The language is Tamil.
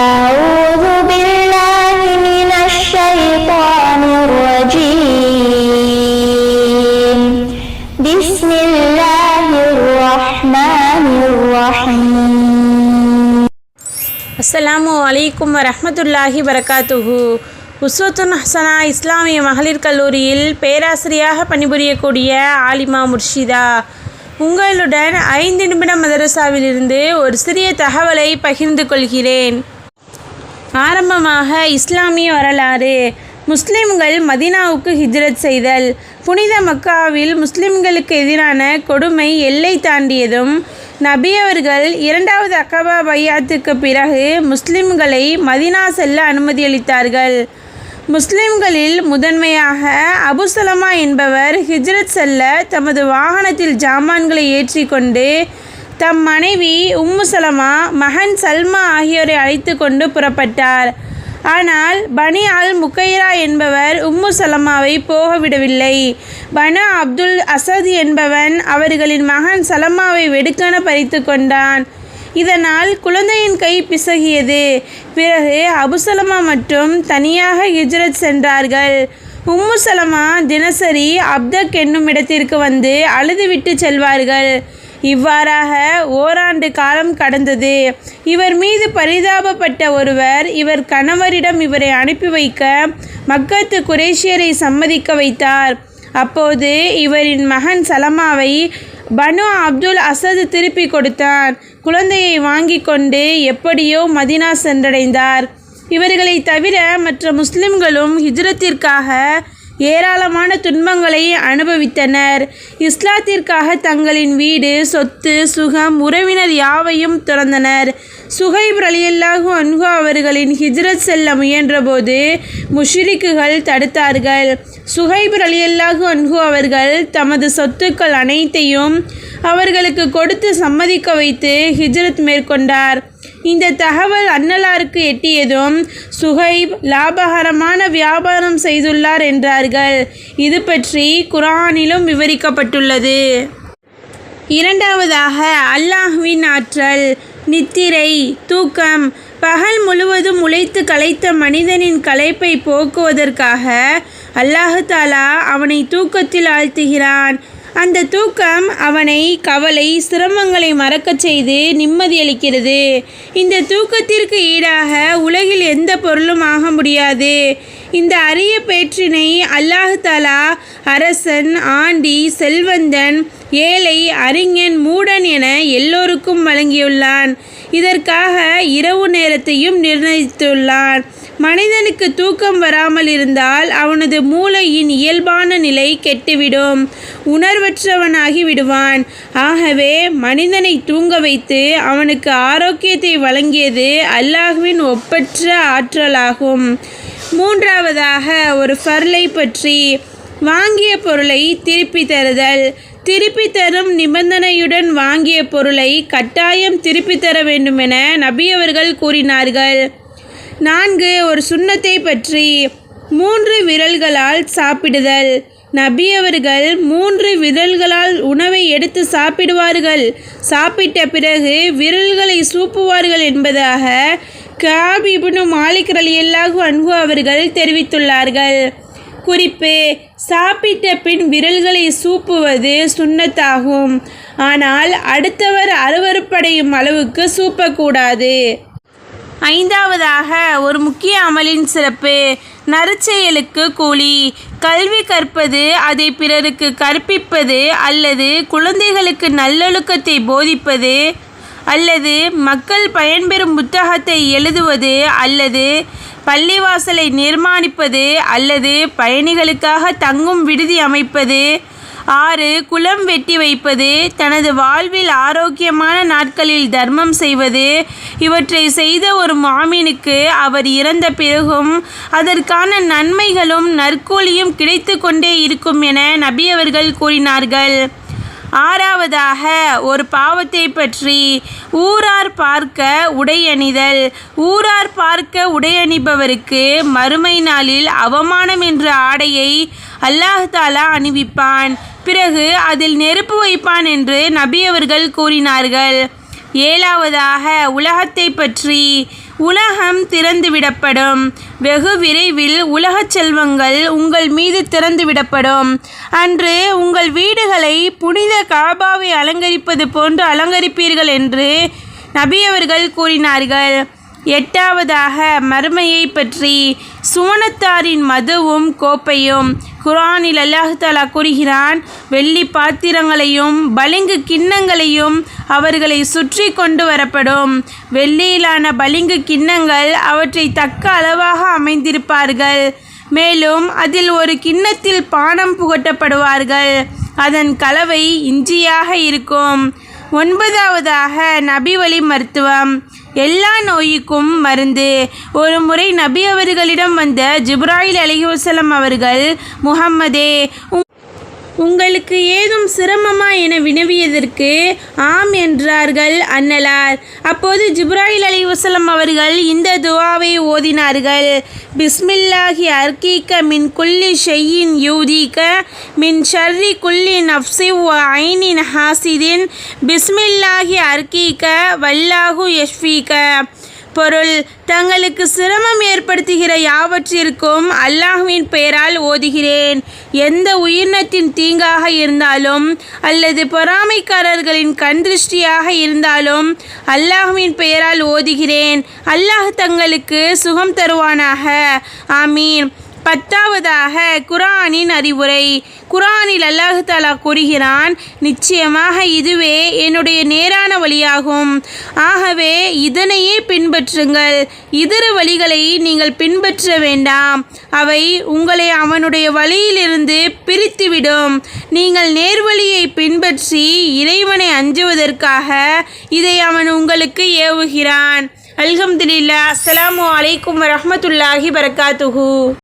أعوذ بالله من الشيطان الرجيم بسم الله الرحمن الرحيم அஸ்ஸலாமு அலைக்கும் வரஹ்மத்துல்லாஹி வரகாத்துஹு உஸ்வத்துன் ஹசனா இஸ்லாமிய மகளிர் கல்லூரியில் பேராசிரியாக பணிபுரியக்கூடிய ஆலிமா முர்ஷிதா உங்களுடன் ஐந்து நிமிட மதரசாவிலிருந்து ஒரு சிறிய தகவலை பகிர்ந்து கொள்கிறேன் ஆரம்பமாக இஸ்லாமிய வரலாறு. முஸ்லிம்கள் மதீனாவுக்கு ஹிஜ்ரத் செய்தல். புனித மக்காவில் முஸ்லிம்களுக்கு எதிரான கொடுமை எல்லை தாண்டியதும் நபி அவர்கள் இரண்டாவது அக்கபா பையாத்துக்கு பிறகு முஸ்லிம்களை மதீனா செல்ல அனுமதியளித்தார்கள் முஸ்லிம்களில் முதன்மையாக அபுசலமா என்பவர் ஹிஜ்ரத் செல்ல தமது வாகனத்தில் ஜாமான்களை ஏற்றிக்கொண்டு தம் மனைவி உம்மு சலமா மகன் சல்மா ஆகியோரை அழைத்து கொண்டு புறப்பட்டார். ஆனால் பனி அல் முக்கைரா என்பவர் உம்மு சலமாவை போகவிடவில்லை. பனு அப்துல் அசத் என்பவன் அவர்களின் மகன் சலமாவை வெடுக்கென பறித்து கொண்டான். இதனால் குழந்தையின் கை பிசகியது. பிறகு அபுசலமா மட்டும் தனியாக ஹிஜ்ரத் சென்றார்கள். உம்மு சலமா தினசரி அப்தக் என்னும் இடத்திற்கு வந்து அழுதுவிட்டு செல்வார்கள். இவ்வாறாக ஓராண்டு காலம் கடந்தது. இவர் மீது பரிதாபப்பட்ட ஒருவர் இவர் கணவரிடம் இவரை அனுப்பி வைக்க மக்கத்து குரேஷியரை சம்மதிக்க வைத்தார். அப்போது இவரின் மகன் சலமாவை பனு அப்துல் அசது திருப்பி கொடுத்தான். குழந்தையை வாங்கி கொண்டு எப்படியோ மதினா சென்றடைந்தார். இவர்களை தவிர மற்ற முஸ்லிம்களும் ஹிஜ்ரத்திற்காக ஏராளமான துன்பங்களை அனுபவித்தனர். இஸ்லாத்திற்காக தங்களின் வீடு சொத்து சுகம் உறவினர் யாவையும் துறந்தனர். சுகைப் ரலியல்லாஹு அன்ஹு அவர்களின் ஹிஜ்ரத் செல்ல முயன்றபோது முஷ்ரிக்குகள் தடுத்தார்கள். சுகைப் ரலியல்லாஹு அன்ஹு அவர்கள் தமது சொத்துக்கள் அனைத்தையும் அவர்களுக்கு கொடுத்து சம்மதிக்க வைத்து ஹிஜ்ரத் மேற்கொண்டார். இந்த தகவல் அன்னலாருக்கு எட்டியதும் சுகைப் லாபகரமான வியாபாரம் செய்துள்ளார் என்றார்கள். இது பற்றி குரானிலும் விவரிக்கப்பட்டுள்ளது. இரண்டாவதாக அல்லாஹ்வின் ஆற்றல் நித்திரை தூக்கம் பகல் முழுவதும் உழைத்து களைத்த மனிதனின் களைப்பை போக்குவதற்காக அல்லாஹு தாலா அவனை தூக்கத்தில் ஆழ்த்துகிறான். அந்த தூக்கம் அவனை கவலை சிரமங்களை மறக்கச் செய்து நிம்மதியளிக்கிறது. இந்த தூக்கத்திற்கு ஈடாக உலகில் எந்த பொருளும் ஆக முடியாது. இந்த அரிய பேற்றினை அல்லாஹாலா அரசன் ஆண்டி செல்வந்தன் ஏழை அறிஞன் மூடன் என எல்லோருக்கும் வழங்கியுள்ளான். இதற்காக இரவு நேரத்தையும் நிர்ணயித்துள்ளான். மனிதனுக்கு தூக்கம் வராமல் இருந்தால் அவனது மூளையின் இயல்பான நிலை கெட்டுவிடும். உணர்வற்றவனாகி விடுவான். ஆகவே மனிதனை தூங்க வைத்து அவனுக்கு ஆரோக்கியத்தை வழங்கியது அல்லாஹுவின் ஒப்பற்ற ஆற்றலாகும். மூன்றாவதாக ஒரு ஃபர்லை பற்றி வாங்கிய பொருளை திருப்பி தருதல். திருப்பி தரும் நிபந்தனையுடன் வாங்கிய பொருளை கட்டாயம் திருப்பி தர வேண்டுமென நபி அவர்கள் கூறினார்கள். நான்கு ஒரு சுண்ணத்தை பற்றி மூன்று விரல்களால் சாப்பிடுதல். நபி அவர்கள் மூன்று விரல்களால் உணவை எடுத்து சாப்பிடுவார்கள். சாப்பிட்ட பிறகு விரல்களை சூப்புவார்கள் என்பதாக காப் இபுனு மாலிக் ரலியல்லாஹு அன்ஹு அவர்கள் தெரிவித்துள்ளார்கள். குறிப்பு சாப்பிட்ட பின் விரல்களை சூப்புவது சுண்ணத்தாகும். ஆனால் அடுத்தவர் அருவருப்படையும் அளவுக்கு சூப்பக்கூடாது. ஐந்தாவதாக ஒரு முக்கிய அமலின் சிறப்பு நற்செயலுக்கு கூலி. கல்வி கற்பது அதை பிறருக்கு கற்பிப்பது அல்லது குழந்தைகளுக்கு நல்லொழுக்கத்தை போதிப்பது அல்லது மக்கள் பயன்பெறும் புத்தகத்தை எழுதுவது அல்லது பள்ளிவாசலை நிர்மாணிப்பது அல்லது பயணிகளுக்காக தங்கும் விடுதி அமைப்பது. ஆறு குளம் வெட்டி வைப்பது தனது வாழ்வில் ஆரோக்கியமான நாட்களில் தர்மம் செய்வது. இவற்றை செய்த ஒரு மாமீனுக்கு அவர் இறந்த பிறகும் அதற்கான நன்மைகளும் நற்கூலியும் கிடைத்து கொண்டே இருக்கும் என நபி அவர்கள் கூறினார்கள். ஆறாவதாக ஒரு பாவத்தை பற்றி ஊரார் பார்க்க உடையணிதல். ஊரார் பார்க்க உடையணிபவருக்கு மறுமை நாளில் அவமானம் என்ற ஆடையை அல்லாஹ் தாலா அணிவிப்பான். பிறகு அதில் நெருப்பு வைப்பான் என்று நபி அவர்கள் கூறினார்கள். ஏழாவதாக உலகத்தை பற்றி உலகம் திறந்துவிடப்படும். வெகு விரைவில் உலகச் செல்வங்கள் உங்கள் மீது திறந்துவிடப்படும். அன்று உங்கள் வீடுகளை புனித காபாவை அலங்கரிப்பது போன்று அலங்கரிப்பீர்கள் என்று நபியவர்கள் கூறினார்கள். எட்டாவதாக மறுமையை பற்றி சுவனத்தாரின் மதுவும் கோப்பையும். குரானில் அல்லாஹாலா கூறுகிறான் வெள்ளி பாத்திரங்களையும் பளிங்கு கிண்ணங்களையும் அவர்களை சுற்றி கொண்டு வரப்படும். வெள்ளியிலான பளிங்கு கிண்ணங்கள் அவற்றை தக்க அளவாக அமைந்திருப்பார்கள். மேலும் அதில் ஒரு கிண்ணத்தில் பானம் புகட்டப்படுவார்கள். அதன் கலவை இஞ்சியாக இருக்கும். ஒன்பதாவதாக நபி வழி மருத்துவம். எல்லா நோய்க்கும் மருந்து. ஒரு முறை நபி அவர்களிடம் வந்த ஜிப்ராயில் அலிஹசலம் அவர்கள் முகம்மதே உங்களுக்கு ஏதும் சிரமமா என வினவியதற்கு ஆம் என்றார்கள் அன்னலார். அப்போது ஜிப்ராயில் அலி வசலம் அவர்கள் இந்த துவாவை ஓதினார்கள். பிஸ்மில்லாஹி அர்கீக்க மின் குல்லி ஷெய்யின் யூதீக்க மின் ஷர்ரி குல்லி நஃப்சி ஐனின் ஹாசிதின். பிஸ்மில்லாஹி அர்கீக்க வல்லாஹு யஷ்ஃபீக்க பொருள் தங்களுக்கு சிரமம் ஏற்படுத்துகிற யாவற்றிற்கும் அல்லாஹ்வின் பெயரால் ஓதுகிறேன். எந்த உயிரினத்தின் தீங்காக இருந்தாலும் அல்லது பொறாமைக்காரர்களின் கண் திருஷ்டியாக இருந்தாலும் அல்லாஹ்வின் பெயரால் ஓதுகிறேன். அல்லாஹ் தங்களுக்கு சுகம் தருவானாக. ஆமீன். பத்தாவதாக குரானின் அறிவுரை. குரானில் அல்லாஹு தாலா கூறுகிறான் நிச்சயமாக இதுவே என்னுடைய நேரான வழியாகும். ஆகவே இதனையே பின்பற்றுங்கள். இதர வழிகளை நீங்கள் பின்பற்ற வேண்டாம். அவை உங்களை அவனுடைய வழியிலிருந்து பிரித்துவிடும். நீங்கள் நேர்வழியை பின்பற்றி இறைவனை அஞ்சுவதற்காக இதை அவன் உங்களுக்கு ஏவுகிறான். அல்ஹம்துலில்லா அஸ்ஸலாமு அலைக்கும் வரமத்துல்லாஹி பரக்காத்துஹு